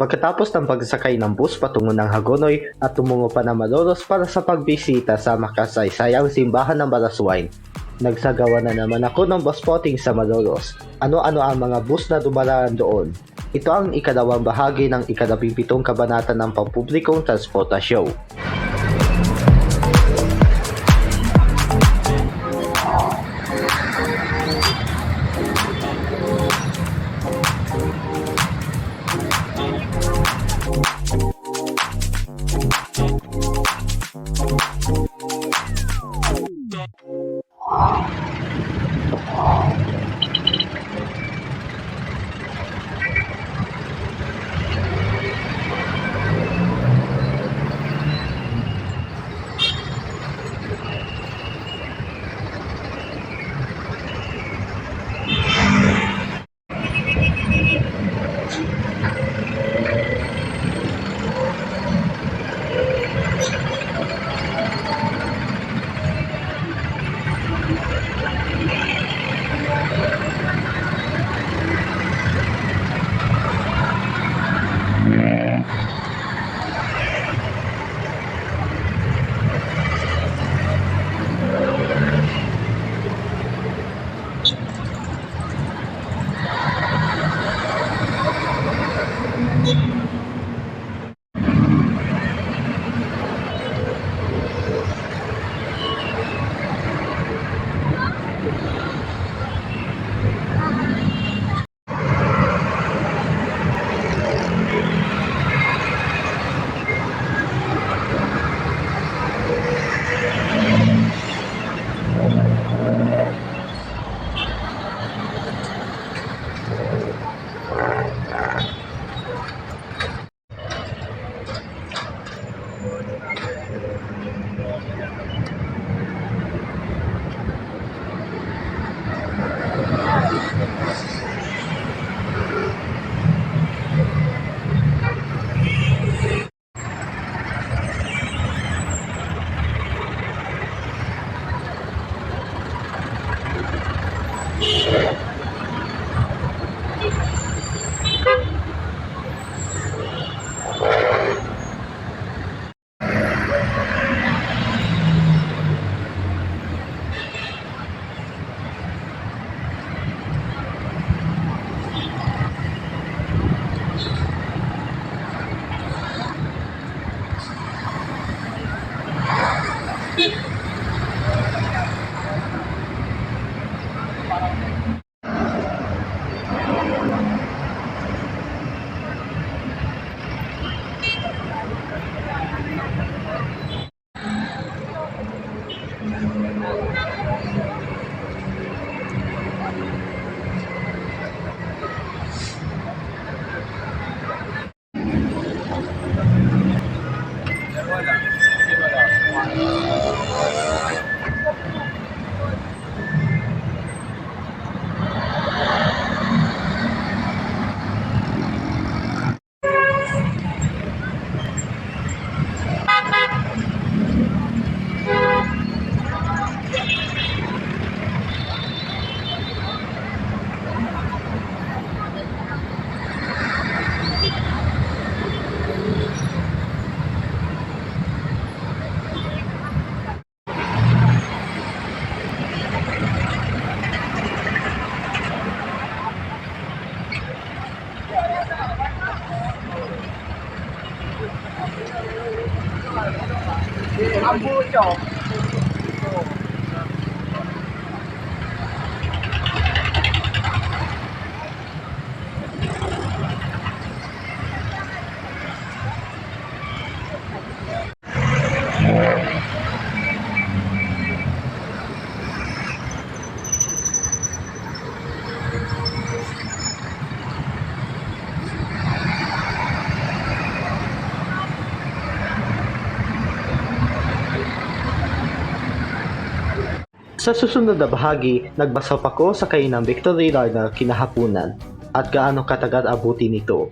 Pagkatapos ng pagsakay ng bus patungo ng Hagonoy at tumungo pa ng Malolos para sa pagbisita sa makasaysayang simbahan ng Balaswain, nagsagawa na naman ako ng bus spotting sa Malolos. Ano-ano ang mga bus na dumaraan doon? Ito ang ikadawang bahagi ng ikadabimpitong kabanata ng pampublikong transportasyon. ঠিক Ang buo Sa susunod na bahagi, nagbasap ako sa kainang Victory Liner kinahapunan at gaano katagal abuti nito.